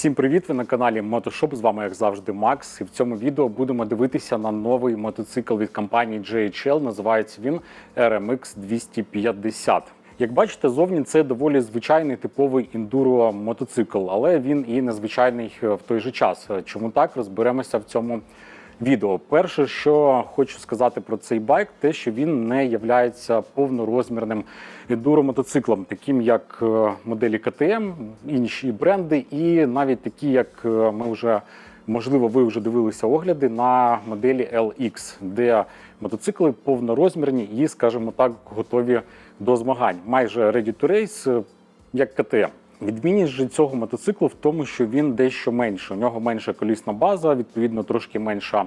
Всім привіт! Ви на каналі Мотошоп. З вами, як завжди, Макс. І в цьому відео будемо дивитися на новий мотоцикл від компанії JHL. Називається він RMX 250. Як бачите, зовні це доволі звичайний типовий індуро мотоцикл, але він і незвичайний в той же час. Чому так розберемося в цьому відео. Перше, що хочу сказати про цей байк, те, що він не є повнорозмірним ендуро-мотоциклом, таким як е, моделі КТМ, інші бренди, і навіть такі, як е, ми вже можливо, ви вже дивилися огляди на моделі LX, де мотоцикли повнорозмірні і, скажімо так, готові до змагань. Майже ready to race, е, як КТМ. Відмінність же цього мотоциклу в тому, що він дещо менше. У нього менша колісна база, відповідно, трошки менша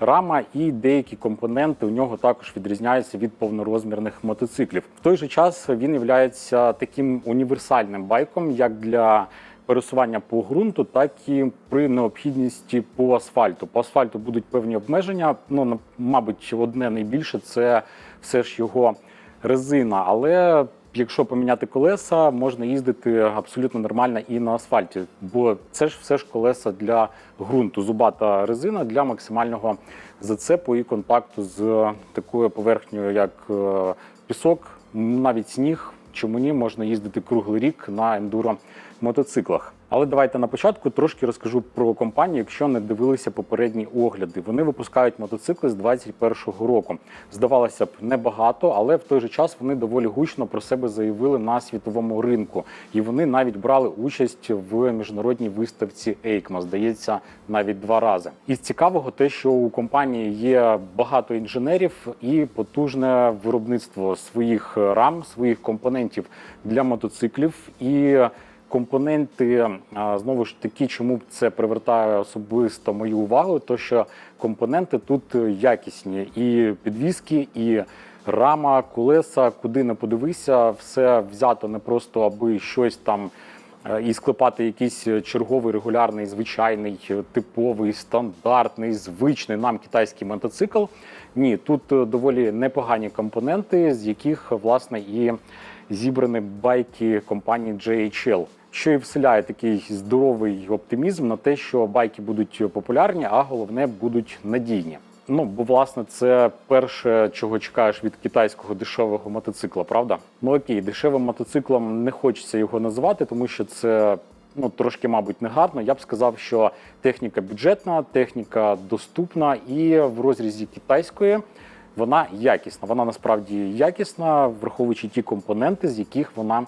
рама, і деякі компоненти у нього також відрізняються від повнорозмірних мотоциклів. В той же час він є таким універсальним байком, як для пересування по ґрунту, так і при необхідності по асфальту. По асфальту будуть певні обмеження. Ну мабуть, одне найбільше це все ж його резина, але Якщо поміняти колеса, можна їздити абсолютно нормально і на асфальті, бо це ж все ж колеса для ґрунту, зубата резина для максимального зацепу і контакту з такою поверхнею, як е, пісок, навіть сніг. Чому ні, можна їздити круглий рік на ендуро мотоциклах. Але давайте на початку трошки розкажу про компанію, якщо не дивилися попередні огляди. Вони випускають мотоцикли з 21-го року. Здавалося б, небагато, але в той же час вони доволі гучно про себе заявили на світовому ринку. І вони навіть брали участь в міжнародній виставці EICMA, здається, навіть два рази. Із цікавого те, що у компанії є багато інженерів і потужне виробництво своїх рам, своїх компонентів для мотоциклів і. Компоненти знову ж таки, чому це привертає особисто мою увагу, то що компоненти тут якісні і підвіски, і рама, колеса, куди не подивися, все взято не просто аби щось там е, і склепати якийсь черговий регулярний, звичайний, типовий, стандартний, звичний нам китайський мотоцикл. Ні, тут е, доволі непогані компоненти, з яких власне і зібрані байки компанії JHL. Що і вселяє такий здоровий оптимізм на те, що байки будуть популярні, а головне будуть надійні. Ну бо власне це перше, чого чекаєш від китайського дешевого мотоцикла, правда? Ну окей, дешевим мотоциклом не хочеться його називати, тому що це ну трошки, мабуть, негарно. Я б сказав, що техніка бюджетна, техніка доступна і в розрізі китайської вона якісна. Вона насправді якісна, враховуючи ті компоненти, з яких вона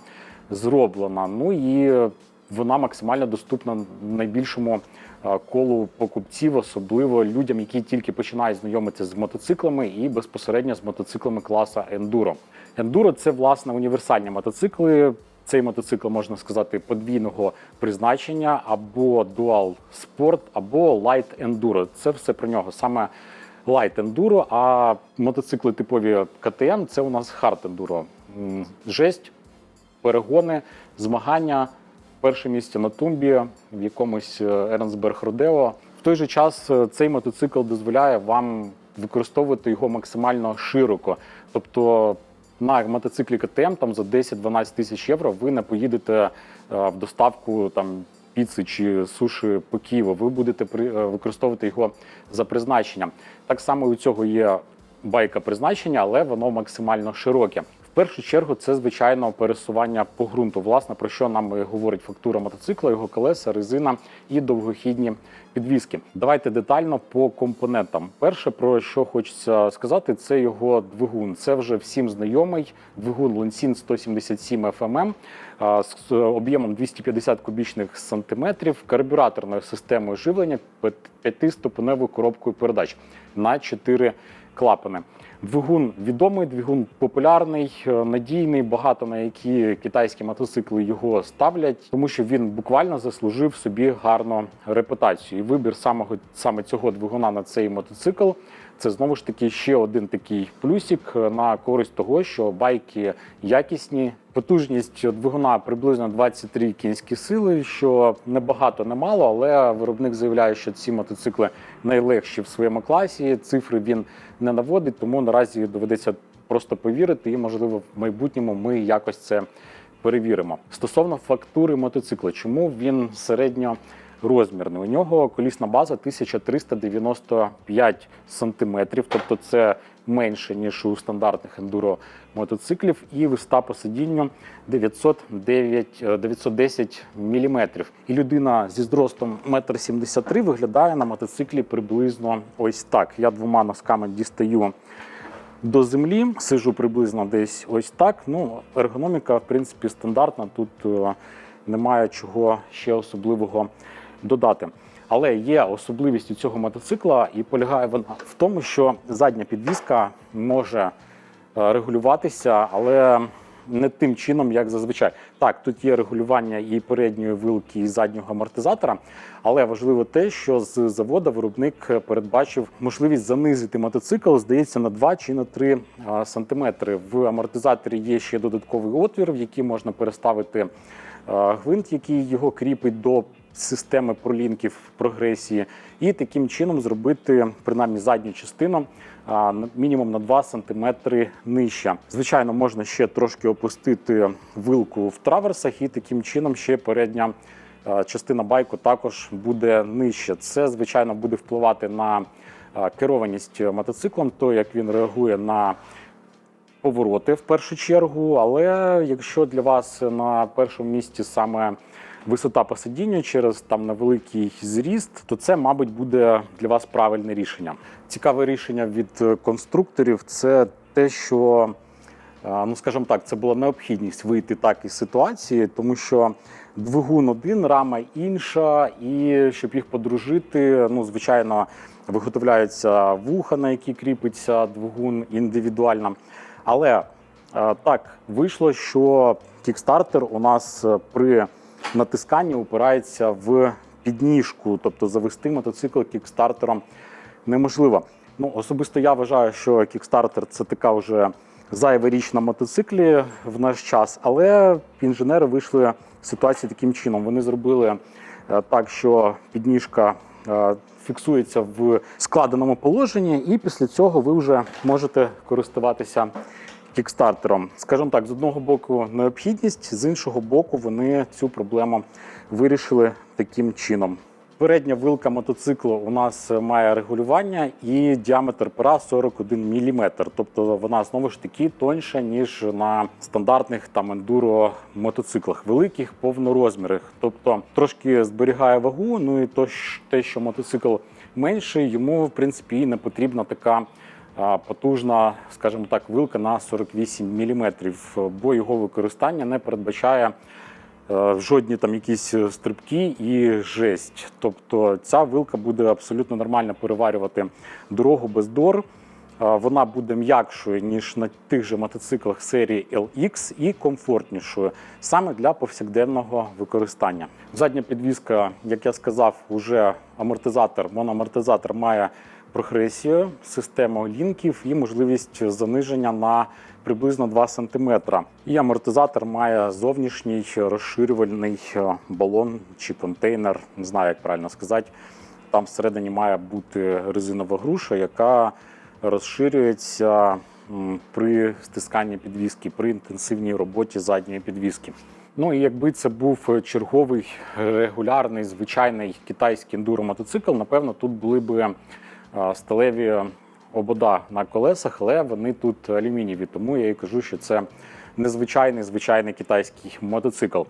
зроблена. Ну і вона максимально доступна найбільшому е, колу покупців, особливо людям, які тільки починають знайомитися з мотоциклами і безпосередньо з мотоциклами класа ендуро. Ендуро це власне універсальні мотоцикли. Цей мотоцикл можна сказати подвійного призначення або Dual Sport, або Light Enduro. Це все про нього саме Light Enduro, а мотоцикли типові КТМ це у нас Hard Enduro. Жесть, перегони, змагання. Перше місце на тумбі в якомусь Ернсберг Родео. В той же час е, цей мотоцикл дозволяє вам використовувати його максимально широко. Тобто на мотоциклі КТМ там за 10-12 тисяч євро ви не поїдете е, в доставку там піци чи суші по Києву. Ви будете при- е, використовувати його за призначенням. Так само у цього є байка призначення, але воно максимально широке. Першу чергу це звичайно пересування по ґрунту. Власне про що нам говорить фактура мотоцикла, його колеса, резина і довгохідні підвіски. Давайте детально по компонентам. Перше, про що хочеться сказати, це його двигун. Це вже всім знайомий двигун Lensin 177 FMM з об'ємом 250 кубічних сантиметрів, карбюраторною системою живлення, п'ятиступеневою коробкою передач на 4 клапани. Двигун відомий, двигун популярний, е, надійний. Багато на які китайські мотоцикли його ставлять, тому що він буквально заслужив собі гарну репутацію. І вибір самого саме цього двигуна на цей мотоцикл це знову ж таки ще один такий плюсик е, на користь того, що байки якісні. Потужність двигуна приблизно 23 кінські сили, що не багато, не мало, але виробник заявляє, що ці мотоцикли найлегші в своєму класі. Цифри він не наводить, тому наразі доведеться просто повірити, і можливо в майбутньому ми якось це перевіримо. Стосовно фактури мотоцикла, чому він середньо розмірний. У нього колісна база 1395 сантиметрів, тобто це менше ніж у стандартних ендуро мотоциклів, і висота по сидінню 909, е, 910 міліметрів. І людина зі зростом 1,73 м виглядає на мотоциклі приблизно ось так. Я двома носками дістаю до землі, сижу приблизно десь ось так. Ну, ергономіка, в принципі, стандартна. Тут е, немає чого ще особливого додати. Але є особливість у цього мотоцикла, і полягає вона в тому, що задня підвізка може е, регулюватися, але не тим чином, як зазвичай. Так, тут є регулювання і передньої вилки, і заднього амортизатора, але важливо те, що з заводу виробник передбачив можливість занизити мотоцикл, здається, на 2 чи на 3 сантиметри. В амортизаторі є ще додатковий отвір, в який можна переставити гвинт, який його кріпить до системи пролінків прогресії, і таким чином зробити принаймні задню частину мінімум на 2 см нижче. Звичайно, можна ще трошки опустити вилку в траверсах, і таким чином ще передня частина байку також буде нижче. Це, звичайно, буде впливати на керованість мотоциклом, то як він реагує на повороти в першу чергу. Але якщо для вас на першому місці саме висота по сидінню через там невеликий зріст, то це, мабуть, буде для вас правильне рішення. Цікаве рішення від е, конструкторів це те, що е, ну скажімо так, це була необхідність вийти так із ситуації, тому що двигун один, рама інша, і щоб їх подружити, ну звичайно, виготовляються вуха, на які кріпиться двигун індивідуально. Але е, так вийшло, що кікстартер у нас при натисканні упирається в підніжку, тобто завести мотоцикл кікстартером неможливо. Ну, особисто я вважаю, що кікстартер це така вже зайва річ на мотоциклі в наш час, але інженери вийшли з ситуації таким чином. Вони зробили е, так, що підніжка е, фіксується в складеному положенні, і після цього ви вже можете користуватися кікстартером. Скажімо так, з одного боку необхідність, з іншого боку, вони цю проблему вирішили таким чином. Передня вилка мотоциклу у нас має регулювання і діаметр пера 41 мм. Тобто вона знову ж таки тоньша, ніж на стандартних там ендуро мотоциклах, великих повнорозмірих. Тобто трошки зберігає вагу. Ну і то, те, що мотоцикл менший, йому в принципі і не потрібна така потужна, скажімо так, вилка на 48 мм, бо його використання не передбачає е, жодні там якісь е, стрибки і жесть. Тобто ця вилка буде абсолютно нормально переварювати дорогу без дор. Е, Вона буде м'якшою, ніж на тих же мотоциклах серії LX і комфортнішою саме для повсякденного використання. Задня підвізка, як я сказав, уже амортизатор, моноамортизатор має прогресію, систему лінків і можливість заниження на приблизно 2 см. І амортизатор має зовнішній розширювальний е, балон чи контейнер, не знаю, як правильно сказати. Там всередині має бути резинова груша, яка розширюється при стисканні підвіски, при інтенсивній роботі задньої підвіски. Ну і якби це був черговий регулярний звичайний китайський ендуро-мотоцикл, напевно, тут були б е, сталеві обода на колесах, але вони тут алюмінієві. Тому я і кажу, що це незвичайний звичайний китайський мотоцикл.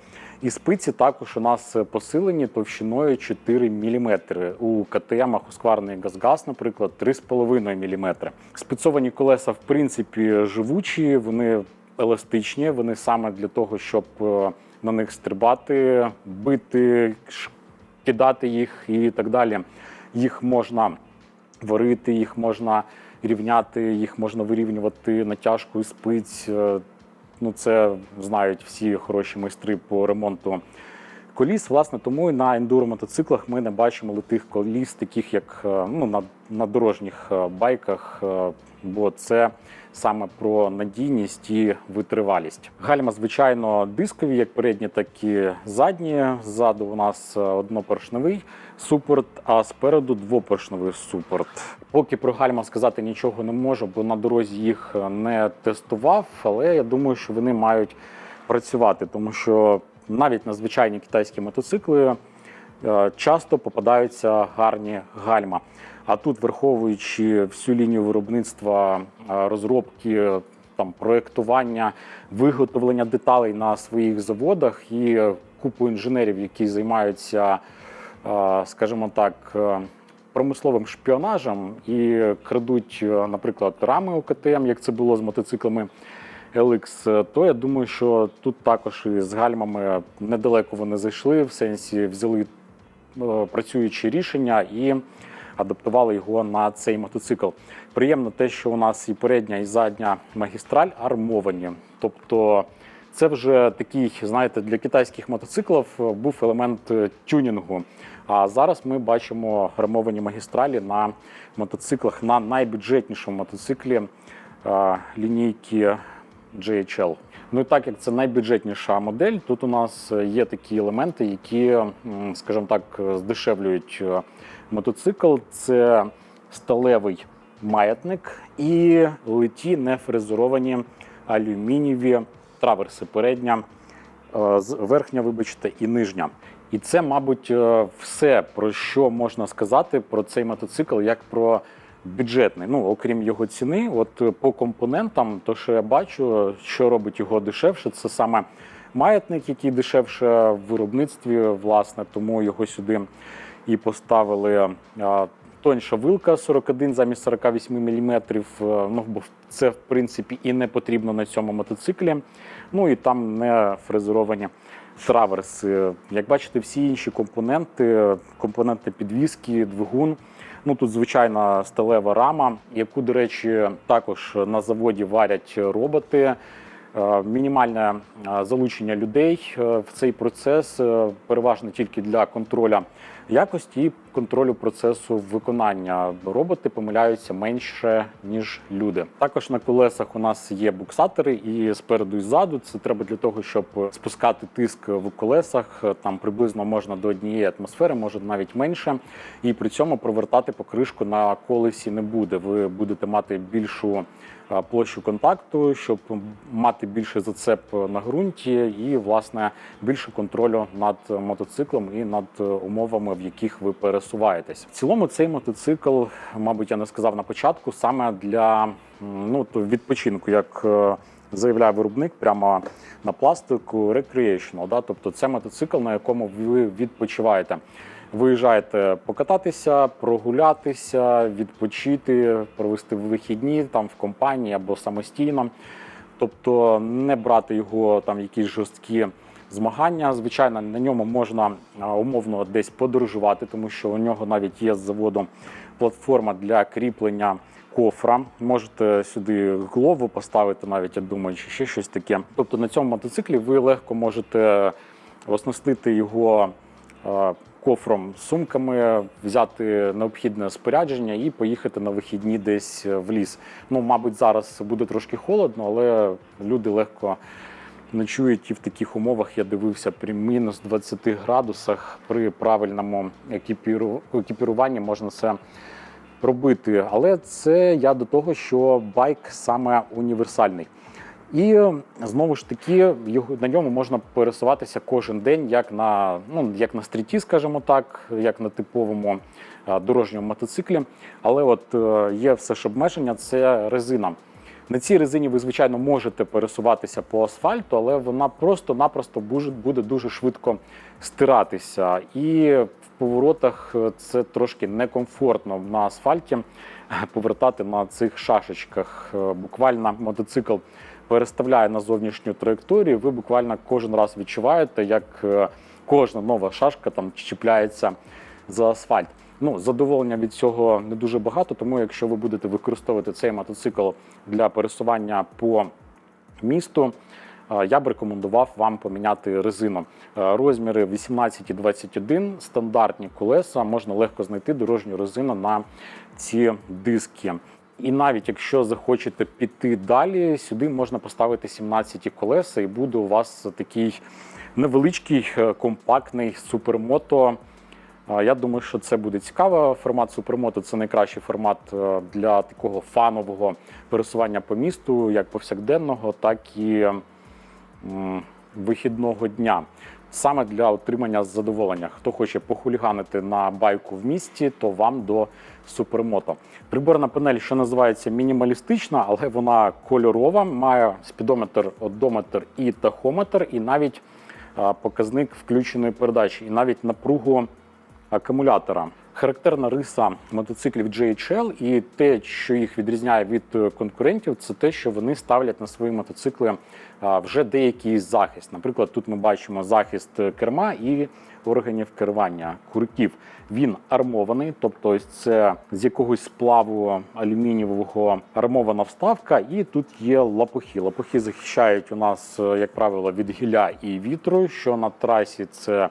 І спиці також у нас посилені товщиною 4 мм. У КТМах у скварний газгаз, наприклад, 3,5 мм. Спецовані колеса, в принципі, живучі, вони еластичні, вони саме для того, щоб е, на них стрибати, бити, кидати їх і так далі. Їх можна варити, їх можна рівняти, їх можна вирівнювати натяжкою спиць. Е, Ну, це знають всі хороші майстри по ремонту коліс. Власне, тому і на ендуро мотоциклах ми не бачимо литих коліс, таких як е, ну, на, на дорожніх е, байках, бо це саме про надійність і витривалість. Гальма, звичайно, дискові, як передні, так і задні. Ззаду у нас е, однопоршневий супорт, а спереду двопоршневий супорт. Поки про гальма сказати нічого не можу, бо на дорозі їх е, не тестував, але я думаю, що вони мають працювати, тому що навіть на звичайні китайські мотоцикли е, часто попадаються гарні гальма. А тут, враховуючи всю лінію виробництва, е, розробки, там проектування, виготовлення деталей на своїх заводах і е, купу інженерів, які займаються, е, скажімо так, е, промисловим шпіонажем і крадуть, е, наприклад, рами ОКТМ, як це було з мотоциклами LX, то я думаю, що тут також і з гальмами недалеко вони зайшли, в сенсі взяли е, працюючі рішення і адаптували його на цей мотоцикл. Приємно те, що у нас і передня, і задня магістраль армовані. Тобто це вже такий, знаєте, для китайських мотоциклів був елемент тюнінгу. А зараз ми бачимо армовані магістралі на мотоциклах на найбюджетнішому мотоциклі е, лінійки JHL. Ну і так як це найбюджетніша модель, тут у нас є такі елементи, які, скажімо так, здешевлюють е, мотоцикл. Це сталевий маятник і литі нефрезеровані алюмінієві траверси передня, е, верхня, вибачте, і нижня. І це, мабуть, е, все про що можна сказати про цей мотоцикл, як про бюджетний. Ну, окрім його ціни, от е, по компонентам, то що я бачу, що робить його дешевше, це саме маятник, який дешевше в виробництві, власне, тому його сюди і поставили. Тоньша вилка 41 замість 48 мм. Ну, бо це, в принципі, і не потрібно на цьому мотоциклі. Ну і там не фрезеровані траверси. Як бачите, всі інші компоненти, компоненти підвіски, двигун. Ну тут звичайна сталева рама, яку, до речі, також на заводі варять роботи. Е, Мінімальне е, залучення людей е, в цей процес е, переважно тільки для контроля якості контролю процесу виконання. Роботи помиляються менше ніж люди. Також на колесах у нас є буксатори і спереду і ззаду. Це треба для того, щоб спускати тиск в колесах. Там приблизно можна до однієї атмосфери, може навіть менше. І при цьому провертати покришку на колесі не буде. Ви будете мати більшу е, площу контакту, щоб мати більше зацеп на ґрунті і власне більше контролю над мотоциклом і над умовами, в яких ви пересуваєтесь. В цілому цей мотоцикл, мабуть, я не сказав на початку, саме для ну відпочинку, як е, заявляє виробник, прямо на пластику recreational, да? тобто це мотоцикл, на якому ви відпочиваєте. Виїжджаєте покататися, прогулятися, відпочити, провести вихідні там в компанії або самостійно. Тобто не брати його там якісь жорсткі змагання. Звичайно, на ньому можна умовно десь подорожувати, тому що у нього навіть є з заводу платформа для кріплення кофра. Можете сюди голову поставити, навіть я думаю, чи ще щось таке. Тобто на цьому мотоциклі ви легко можете оснастити його е, кофром сумками, взяти необхідне спорядження і поїхати на вихідні десь в ліс. Ну, мабуть, зараз буде трошки холодно, але люди легко ночують і в таких умовах. Я дивився при мінус 20 градусах. При правильному екіпіру- екіпіруванні можна це робити. Але це я до того, що байк саме універсальний. І знову ж таки, на ньому можна пересуватися кожен день, як на ну як на стріті, скажімо так, як на типовому е, дорожньому мотоциклі. Але от е, є все ж обмеження це резина. На цій резині ви, звичайно, можете пересуватися по асфальту, але вона просто-напросто буде- дуже швидко стиратися. І в поворотах е, це трошки некомфортно на асфальті повертати на цих шашечках. Е, Буквально мотоцикл переставляє на зовнішню траєкторію. Ви буквально кожен раз відчуваєте, як е, кожна нова шашка там чіпляється за асфальт. Ну, задоволення від цього не дуже багато, тому якщо ви будете використовувати цей мотоцикл для пересування по місту, я б рекомендував вам поміняти резину. Розміри 18 і 21 стандартні колеса, можна легко знайти дорожню резину на ці диски. І навіть якщо захочете піти далі, сюди можна поставити 17 колеса, і буде у вас такий невеличкий, е, компактний супермото. Я думаю, що це буде цікаво. Формат супермото це найкращий формат е, для такого фанового пересування по місту, як повсякденного, так і вихідного дня. саме для отримання задоволення. Хто хоче похуліганити на байку в місті, то вам до супермото. Приборна панель, що називається мінімалістична, але вона кольорова, має спідометр, одометр і тахометр, і навіть показник включеної передачі, і навіть напругу акумулятора. Характерна риса мотоциклів JHL і те, що їх відрізняє від е, конкурентів, це те, що вони ставлять на свої мотоцикли вже деякий захист. Наприклад, тут ми бачимо захист керма і органів керування курків. Він армований, тобто це з якогось сплаву алюмінієвого армована вставка, і тут є лопухи. Лопухи захищають у нас, е, як правило, від гілля і вітру, що на трасі це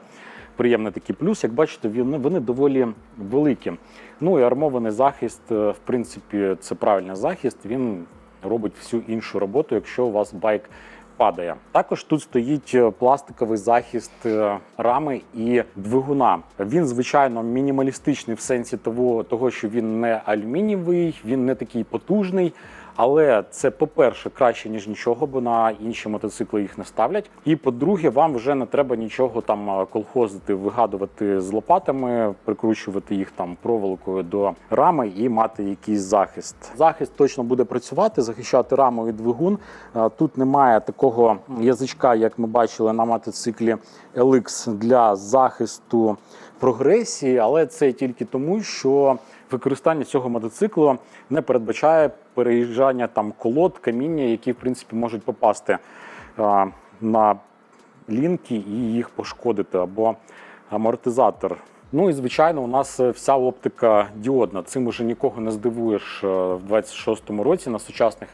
приємний такий плюс. Як бачите, вони, вони доволі великі. Ну і армований захист, е, в принципі, це правильний захист. Він робить всю іншу роботу, якщо у вас байк падає. Також тут стоїть е, пластиковий захист е, рами і двигуна. Він, звичайно, мінімалістичний в сенсі того, того, що він не алюмінієвий, він не такий потужний. Але це, по-перше, краще ніж нічого, бо на інші мотоцикли їх не ставлять. І по-друге, вам вже не треба нічого там колхозити, вигадувати з лопатами, прикручувати їх там проволокою до рами і мати якийсь захист. Захист точно буде працювати, захищати раму і двигун. Тут немає такого язичка, як ми бачили на мотоциклі LX для захисту прогресії, але це тільки тому, що використання цього мотоциклу не передбачає переїжджання там колод, каміння, які в принципі можуть попасти а, на лінки і їх пошкодити або амортизатор. Ну і звичайно, у нас е, вся оптика діодна. Цим уже нікого не здивуєш е, в 26-му році на сучасних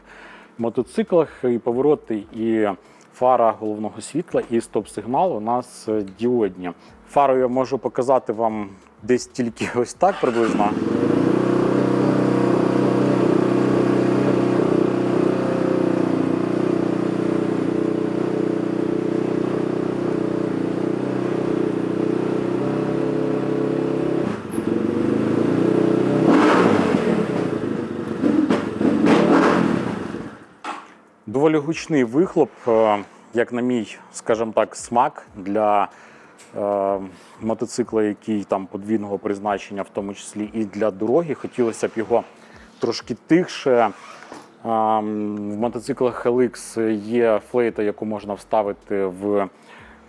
мотоциклах. І повороти, і фара головного світла, і стоп-сигнал у нас е, діодні. Фару я можу показати вам десь тільки ось так приблизно. Доволі вихлоп, е, як на мій, скажімо так, смак для е, мотоцикла, який там подвійного призначення, в тому числі і для дороги. Хотілося б його трошки тихше. Е, В мотоциклах LX є флейта, яку можна вставити в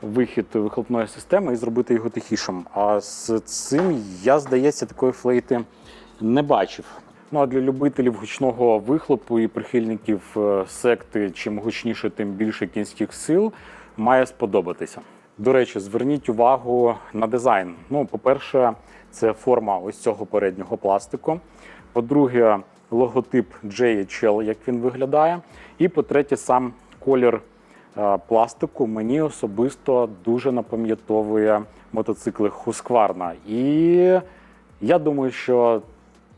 вихід вихлопної системи і зробити його тихішим. А з цим я, здається, такої флейти не бачив. Ну а для любителів гучного вихлопу і прихильників е, секти, чим гучніше, тим більше кінських сил, має сподобатися. До речі, зверніть увагу на дизайн. Ну, по-перше, це форма ось цього переднього пластику. По-друге, логотип JHL, як він виглядає. І по-третє, сам колір е, пластику мені особисто дуже напам'ятовує мотоцикли Husqvarna. І я думаю, що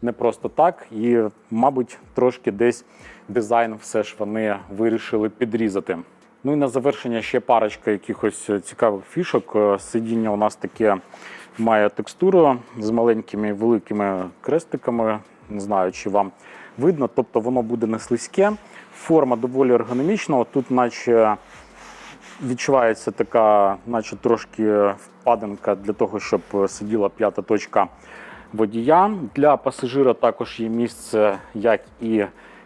не просто так, і, мабуть, трошки десь дизайн все ж вони вирішили підрізати. Ну і на завершення ще парочка якихось цікавих фішок. Е, Сидіння у нас таке має текстуру з маленькими великими крестиками. Не знаю, чи вам видно. Тобто воно буде не слизьке. Форма доволі ергономічна. Тут, наче відчувається така, наче трошки впадинка для того, щоб сиділа п'ята точка водія. Для пасажира також є місце, як і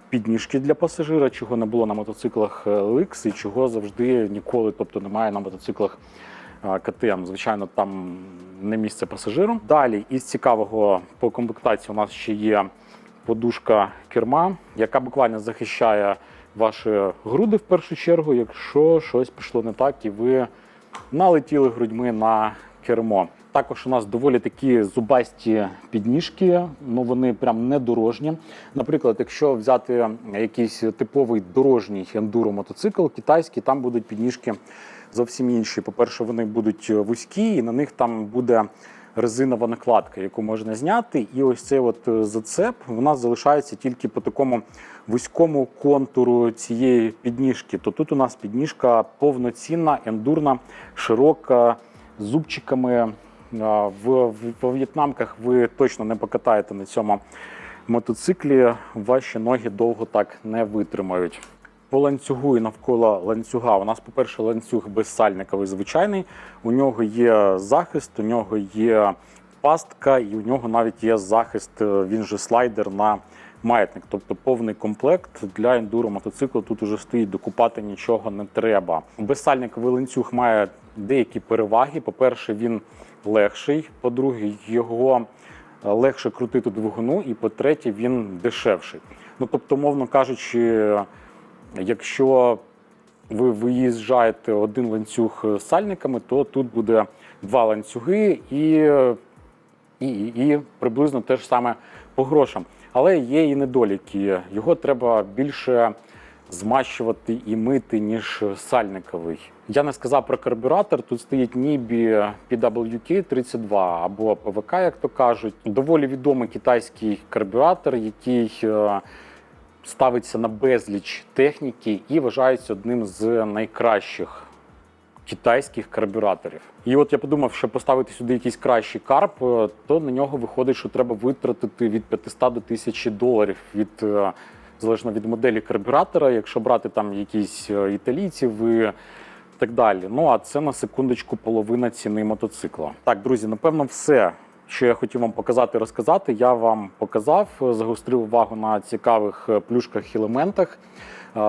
підніжки для пасажира, чого не було на мотоциклах LX і чого завжди ніколи, тобто немає на мотоциклах КТМ. Звичайно, там не місце пасажиру. Далі із цікавого по комплектації у нас ще є подушка керма, яка буквально захищає ваші груди в першу чергу, якщо щось пішло не так і ви налетіли грудьми на кермо. Також у нас доволі такі зубасті підніжки, ну вони прям не дорожні. Наприклад, якщо взяти якийсь типовий дорожній ендуро мотоцикл китайський, там будуть підніжки зовсім інші. По-перше, вони будуть вузькі, і на них там буде резинова накладка, яку можна зняти. І ось цей от зацеп у нас залишається тільки по такому вузькому контуру цієї підніжки. То тут у нас підніжка повноцінна, ендурна, широка, з зубчиками. В, в, в в'єтнамках ви точно не покатаєте на цьому мотоциклі. Ваші ноги довго так не витримають. по ланцюгу і навколо ланцюга. У нас, по-перше, ланцюг безсальниковий звичайний. У нього є захист, у нього є пастка, і у нього навіть є захист, е, він же слайдер на маятник. Тобто повний комплект для ендуро мотоциклу тут уже стоїть, докупати нічого не треба. Безсальниковий ланцюг має деякі переваги. По-перше, він легший. По-друге, його е, легше крутити двигуну, і по-третє, він дешевший. Ну тобто, мовно кажучи, якщо ви виїжджаєте один ланцюг з сальниками, то тут буде два ланцюги і, і, і приблизно те ж саме по грошам. Але є і недоліки. Його треба більше змащувати і мити, ніж сальниковий. Я не сказав про карбюратор. Тут стоїть Nibi PWK 32 або ПВК, як то кажуть. Доволі відомий китайський карбюратор, який е, ставиться на безліч техніки і вважається одним з найкращих китайських карбюраторів. І от я подумав, що поставити сюди якийсь кращий карп, е, то на нього виходить, що треба витратити від 500 до 1000 доларів від. Залежно від моделі карбюратора, якщо брати там якісь е, італійців і так далі. Ну а це на секундочку половина ціни мотоцикла. Так, друзі, напевно, все, що я хотів вам показати, розказати. Я вам показав, е, загострив увагу на цікавих е, плюшках і елементах.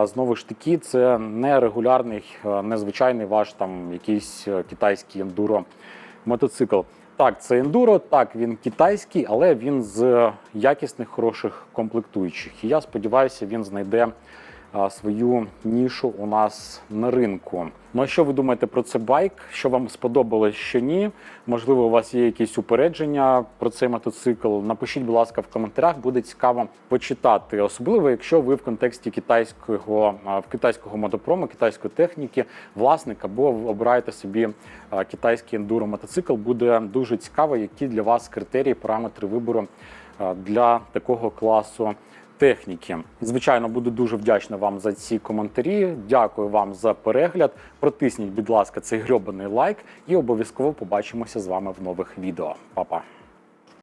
Знову ж таки, це не регулярний, незвичайний ваш там якийсь китайський ендуро мотоцикл. Так, це ендуро, так він китайський, але він з якісних хороших комплектуючих. І я сподіваюся, він знайде свою нішу у нас на ринку. Ну а що ви думаєте про цей байк? Що вам сподобалось, що ні? Можливо, у вас є якісь упередження про цей мотоцикл? Напишіть, будь ласка, в коментарях, буде цікаво почитати. Особливо, якщо ви в контексті китайського в китайського мотопрому, китайської техніки, власник або обираєте собі китайський ендуро мотоцикл, буде дуже цікаво, які для вас критерії, параметри вибору для такого класу техніки. Звичайно, буду дуже вдячний вам за ці коментарі. Дякую вам за перегляд. Протисніть, будь ласка, цей грьобаний лайк, і обов'язково побачимося з вами в нових відео. Па-па!